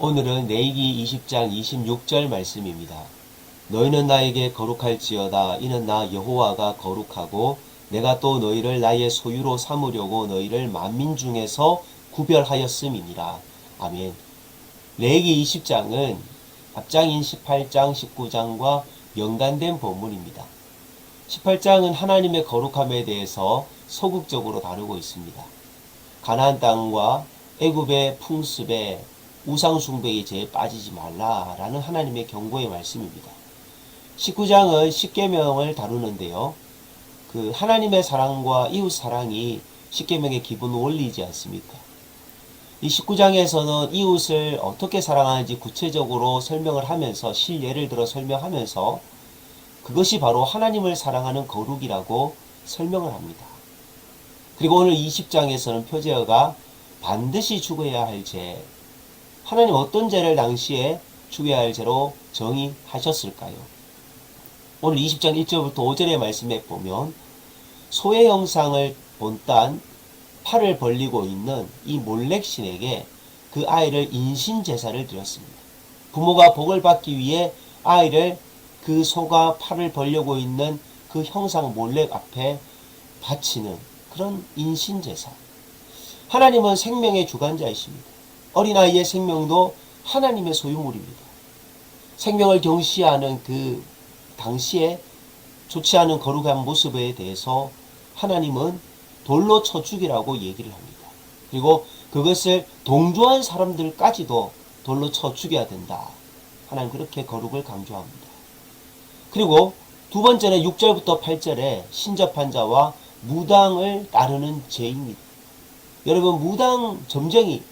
오늘은 레이기 20장 26절 말씀입니다. 너희는 나에게 거룩할지어다 이는 나 여호와가 거룩하고 내가 또 너희를 나의 소유로 삼으려고 너희를 만민 중에서 구별하였음이니라. 아멘. 레이기 20장은 앞장인 18장 19장과 연관된 본문입니다. 18장은 하나님의 거룩함에 대해서 소극적으로 다루고 있습니다. 가나안 땅과 애굽의 풍습에 우상 숭배에 제에 빠지지 말라라는 하나님의 경고의 말씀입니다. 19장은 십계명을 다루는데요. 그 하나님의 사랑과 이웃 사랑이 십계명의 기본 원리이지 않습니까? 이 19장에서는 이웃을 어떻게 사랑하는지 구체적으로 설명을 하면서 실예를 들어 설명하면서 그것이 바로 하나님을 사랑하는 거룩이라고 설명을 합니다. 그리고 오늘 20장에서는 표제어가 반드시 죽어야 할 죄. 하나님 어떤 죄를 당시에 죽여야 할 죄로 정의하셨을까요? 오늘 20장 1절부터 5절의 말씀에 보면 소의 형상을 본딴 팔을 벌리고 있는 이 몰렉신에게 그 아이를 인신 제사를 드렸습니다. 부모가 복을 받기 위해 아이를 그 소가 팔을 벌려고 있는 그 형상 몰렉 앞에 바치는 그런 인신 제사. 하나님은 생명의 주관자이십니다. 어린아이의 생명도 하나님의 소유물입니다. 생명을 경시하는 그 당시에 좋지 않은 거룩한 모습에 대해서 하나님은 돌로 쳐 죽이라고 얘기를 합니다. 그리고 그것을 동조한 사람들까지도 돌로 쳐 죽여야 된다. 하나님 그렇게 거룩을 강조합니다. 그리고 두 번째는 6절부터 8절에 신접한 자와 무당을 따르는 죄입니다. 여러분 무당 점쟁이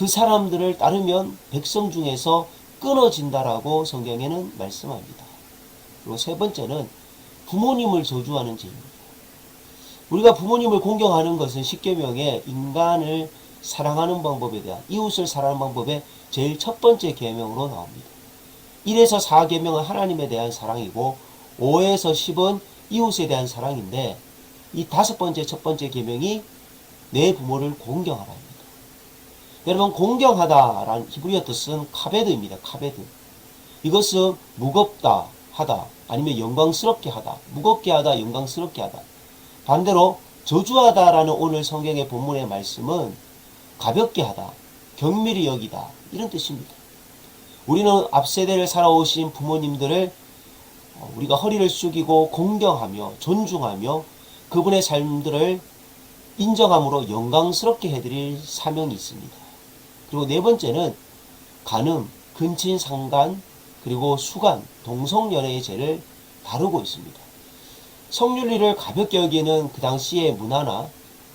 그 사람들을 따르면 백성 중에서 끊어진다라고 성경에는 말씀합니다. 그리고 세 번째는 부모님을 저주하는 죄입니다. 우리가 부모님을 공경하는 것은 십계명에 인간을 사랑하는 방법에 대한 이웃을 사랑하는 방법의 제일 첫 번째 계명으로 나옵니다. 1에서 4계명은 하나님에 대한 사랑이고 5에서 10은 이웃에 대한 사랑인데 이 다섯 번째 첫 번째 계명이 내 부모를 공경하라입니다. 여러분 공경하다라는 히브리어 뜻은 카베드입니다. 카베드. 이것은 무겁다 하다 아니면 영광스럽게 하다 무겁게 하다 영광스럽게 하다 반대로 저주하다라는 오늘 성경의 본문의 말씀은 가볍게 하다 경밀히 여기다 이런 뜻입니다. 우리는 앞세대를 살아오신 부모님들을 어, 우리가 허리를 숙이고 공경하며 존중하며 그분의 삶들을 인정함으로 영광스럽게 해드릴 사명이 있습니다. 그리고 네 번째는 간음, 근친, 상간, 그리고 수간, 동성연애의 죄를 다루고 있습니다. 성윤리를 가볍게 여기는 그 당시의 문화나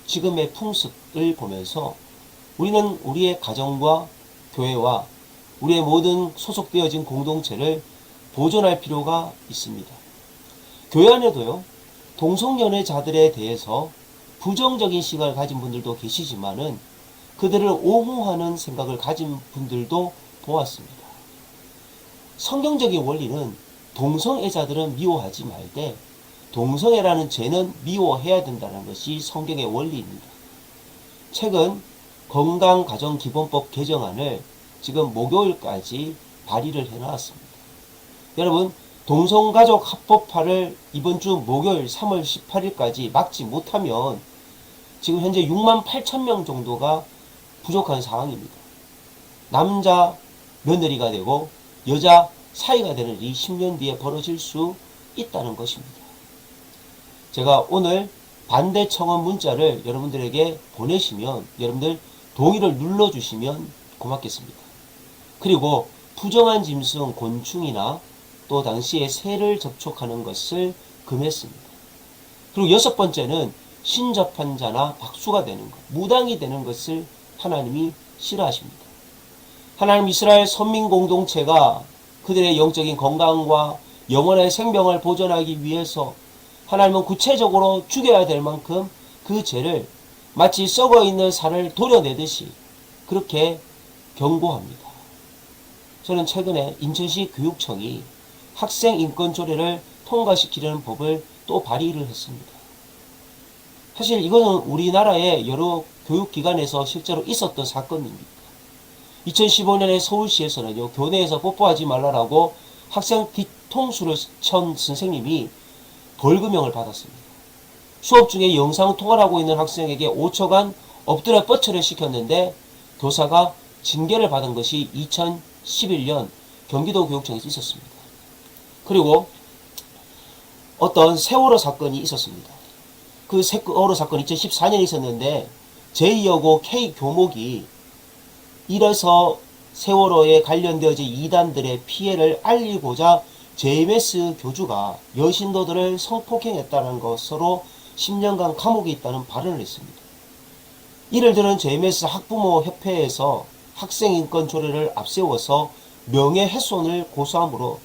지금의 풍습을 보면서 우리는 우리의 가정과 교회와 우리의 모든 소속되어진 공동체를 보존할 필요가 있습니다. 교회 안에도요, 동성연애자들에 대해서 부정적인 시각을 가진 분들도 계시지만은 그들을 옹호하는 생각을 가진 분들도 보았습니다. 성경적인 원리는 동성애자들은 미워하지 말되 동성애라는 죄는 미워해야 된다는 것이 성경의 원리입니다. 최근 건강가정기본법 개정안을 지금 목요일까지 발의를 해놨습니다. 여러분 동성가족 합법화를 이번 주 목요일 3월 18일까지 막지 못하면 지금 현재 6만 8천 명 정도가 부족한 상황입니다. 남자 며느리가 되고 여자 사이가 되는 일이 10년 뒤에 벌어질 수 있다는 것입니다. 제가 오늘 반대 청원 문자를 여러분들에게 보내시면 여러분들 동의를 눌러주시면 고맙겠습니다. 그리고 부정한 짐승, 곤충이나 또 당시에 새를 접촉하는 것을 금했습니다. 그리고 여섯 번째는 신접한 자나 박수가 되는 것, 무당이 되는 것을 하나님이 싫어하십니다. 하나님 이스라엘 선민 공동체가 그들의 영적인 건강과 영원의 생명을 보존하기 위해서 하나님은 구체적으로 죽여야 될 만큼 그 죄를 마치 썩어 있는 살을 도려내듯이 그렇게 경고합니다. 저는 최근에 인천시 교육청이 학생 인권 조례를 통과시키려는 법을 또 발의를 했습니다. 사실 이거는 우리나라의 여러 교육기관에서 실제로 있었던 사건입니다. 2015년에 서울시에서는요, 교내에서 뽀뽀하지 말라라고 학생 뒤통수를 천 선생님이 벌금형을 받았습니다. 수업 중에 영상 통화를 하고 있는 학생에게 5초간 엎드려 뻗쳐를 시켰는데 교사가 징계를 받은 것이 2011년 경기도 교육청에서 있었습니다. 그리고 어떤 세월호 사건이 있었습니다. 그 세월호 사건 2014년에 있었는데 제2여고 K 교목이 이래서 세월호에 관련되어진 이단들의 피해를 알리고자 JMS 교주가 여신도들을 성폭행했다는 것으로 10년간 감옥에 있다는 발언을 했습니다. 이를 들은 JMS 학부모 협회에서 학생인권 조례를 앞세워서 명예훼손을 고소함으로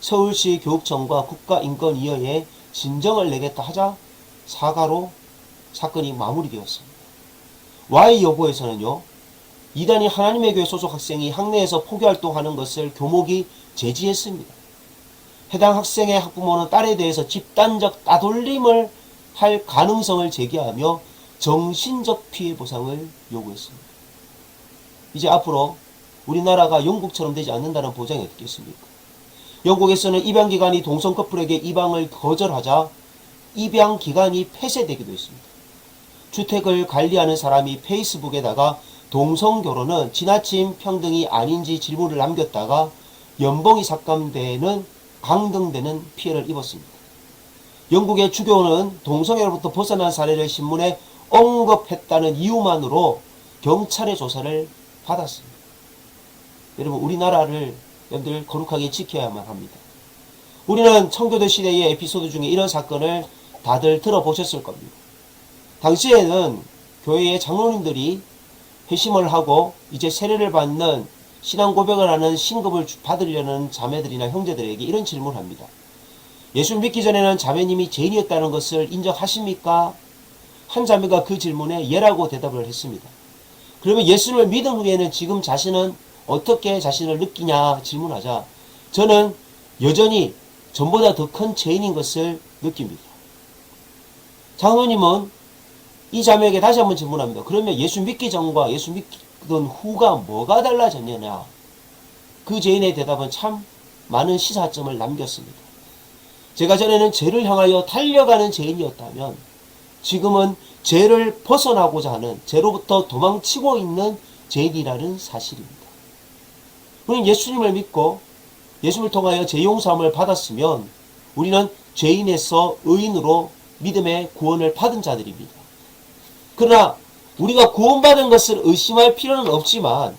서울시 교육청과 국가인권위원회에 진정을 내겠다 하자 사과로 사건이 마무리되었습니다. Y여고에서는요, 이단이 하나님의 교회 소속 학생이 학내에서 포교활동하는 것을 교목이 제지했습니다. 해당 학생의 학부모는 딸에 대해서 집단적 따돌림을 할 가능성을 제기하며 정신적 피해 보상을 요구했습니다. 이제 앞으로 우리나라가 영국처럼 되지 않는다는 보장이 어떻게 있습니까? 영국에서는 입양 기관이 동성 커플에게 입양을 거절하자 입양 기간이 폐쇄되기도 했습니다. 주택을 관리하는 사람이 페이스북에다가 동성 결혼은 지나친 평등이 아닌지 질문을 남겼다가 연봉이 삭감되는 강등되는 피해를 입었습니다. 영국의 주교는 동성애로부터 벗어난 사례를 신문에 언급했다는 이유만으로 경찰의 조사를 받았습니다. 여러분 우리나라를 여러분들 거룩하게 지켜야만 합니다. 우리는 청교도 시대의 에피소드 중에 이런 사건을 다들 들어보셨을 겁니다. 당시에는 교회의 장로님들이 회심을 하고 이제 세례를 받는 신앙 고백을 하는 신급을 받으려는 자매들이나 형제들에게 이런 질문을 합니다. 예수 믿기 전에는 자매님이 죄인이었다는 것을 인정하십니까? 한 자매가 그 질문에 예라고 대답을 했습니다. 그러면 예수를 믿은 후에는 지금 자신은 어떻게 자신을 느끼냐 질문하자 저는 여전히 전보다 더 큰 죄인인 것을 느낍니다. 장로님은 이 자매에게 다시 한번 질문합니다. 그러면 예수 믿기 전과 예수 믿던 후가 뭐가 달라졌느냐? 그 죄인의 대답은 참 많은 시사점을 남겼습니다. 제가 전에는 죄를 향하여 달려가는 죄인이었다면 지금은 죄를 벗어나고자 하는 죄로부터 도망치고 있는 죄인이라는 사실입니다. 우리는 예수님을 믿고 예수를 통하여 죄 용서함을 받았으면 우리는 죄인에서 의인으로 믿음의 구원을 받은 자들입니다. 그러나 우리가 구원받은 것을 의심할 필요는 없지만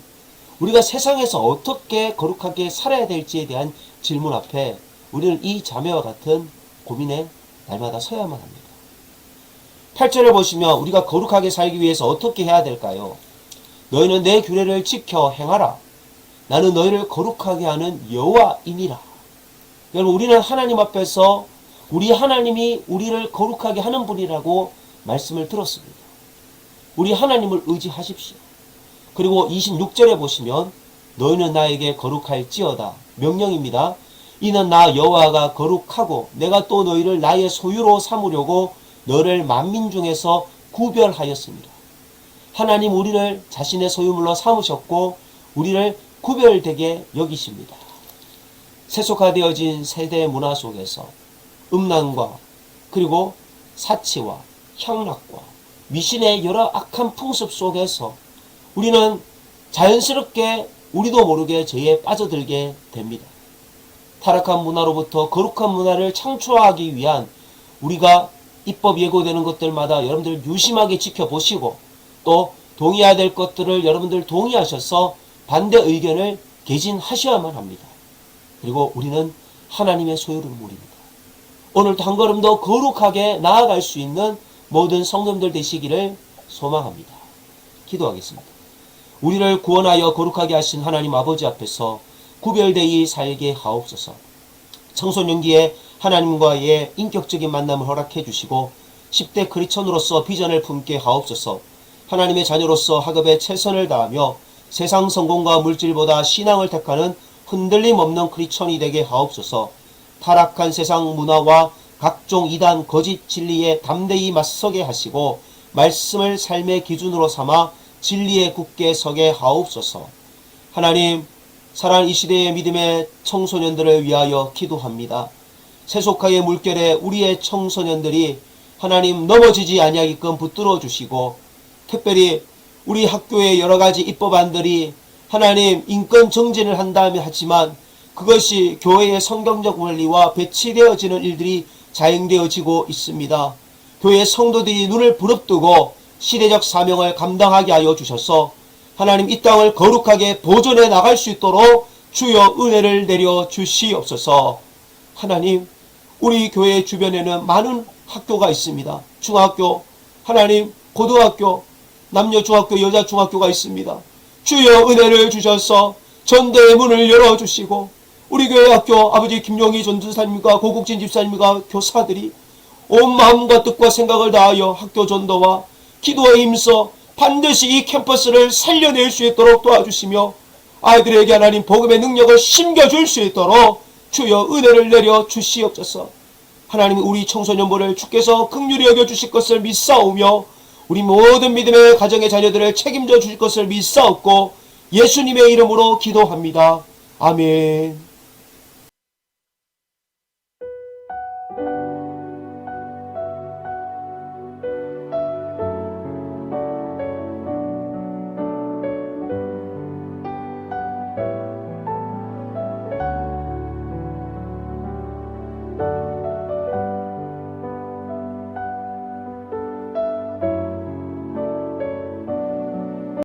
우리가 세상에서 어떻게 거룩하게 살아야 될지에 대한 질문 앞에 우리는 이 자매와 같은 고민에 날마다 서야만 합니다. 8절을 보시면 우리가 거룩하게 살기 위해서 어떻게 해야 될까요? 너희는 내 규례를 지켜 행하라. 나는 너희를 거룩하게 하는 여호와이니라. 여러분 우리는 하나님 앞에서 우리 하나님이 우리를 거룩하게 하는 분이라고 말씀을 들었습니다. 우리 하나님을 의지하십시오. 그리고 26절에 보시면 너희는 나에게 거룩할지어다 명령입니다. 이는 나 여호와가 거룩하고 내가 또 너희를 나의 소유로 삼으려고 너를 만민 중에서 구별하였습니다. 하나님 우리를 자신의 소유물로 삼으셨고 우리를 구별되게 여기십니다. 세속화되어진 세대 문화 속에서 음란과 그리고 사치와 향락과 미신의 여러 악한 풍습 속에서 우리는 자연스럽게 우리도 모르게 죄에 빠져들게 됩니다. 타락한 문화로부터 거룩한 문화를 창출하기 위한 우리가 입법 예고되는 것들마다 여러분들 유심하게 지켜보시고 또 동의해야 될 것들을 여러분들 동의하셔서 반대 의견을 개진하셔야만 합니다. 그리고 우리는 하나님의 소유를 물입니다. 오늘도 한 걸음 더 거룩하게 나아갈 수 있는 모든 성도들 되시기를 소망합니다. 기도하겠습니다. 우리를 구원하여 거룩하게 하신 하나님 아버지 앞에서 구별되이 살게 하옵소서. 청소년기에 하나님과의 인격적인 만남을 허락해 주시고 10대 크리천으로서 비전을 품게 하옵소서. 하나님의 자녀로서 학업에 최선을 다하며 세상 성공과 물질보다 신앙을 택하는 흔들림 없는 크리천이 되게 하옵소서. 타락한 세상 문화와 각종 이단 거짓 진리에 담대히 맞서게 하시고 말씀을 삶의 기준으로 삼아 진리에 굳게 서게 하옵소서. 하나님, 사랑하는 이 시대의 믿음의 청소년들을 위하여 기도합니다. 세속화의 물결에 우리의 청소년들이 하나님 넘어지지 아니하게끔 붙들어 주시고 특별히 우리 학교의 여러 가지 입법안들이 하나님 인권 정진을 한다면 하지만 그것이 교회의 성경적 원리와 배치되어지는 일들이 자행되어지고 있습니다. 교회 성도들이 눈을 부릅뜨고 시대적 사명을 감당하게 하여 주셔서 하나님 이 땅을 거룩하게 보존해 나갈 수 있도록 주여 은혜를 내려 주시옵소서. 하나님 우리 교회 주변에는 많은 학교가 있습니다. 중학교, 하나님 고등학교, 남녀 중학교, 여자 중학교가 있습니다. 주여 은혜를 주셔서 전대의 문을 열어주시고 우리 교회 학교 아버지 김용희 전도사님과 고국진 집사님과 교사들이 온 마음과 뜻과 생각을 다하여 학교 전도와 기도에 힘써 반드시 이 캠퍼스를 살려낼 수 있도록 도와주시며 아이들에게 하나님 복음의 능력을 심겨줄 수 있도록 주여 은혜를 내려 주시옵소서. 하나님 우리 청소년부를 주께서 극률히 여겨 주실 것을 믿사오며 우리 모든 믿음의 가정의 자녀들을 책임져 주실 것을 믿사옵고 예수님의 이름으로 기도합니다. 아멘.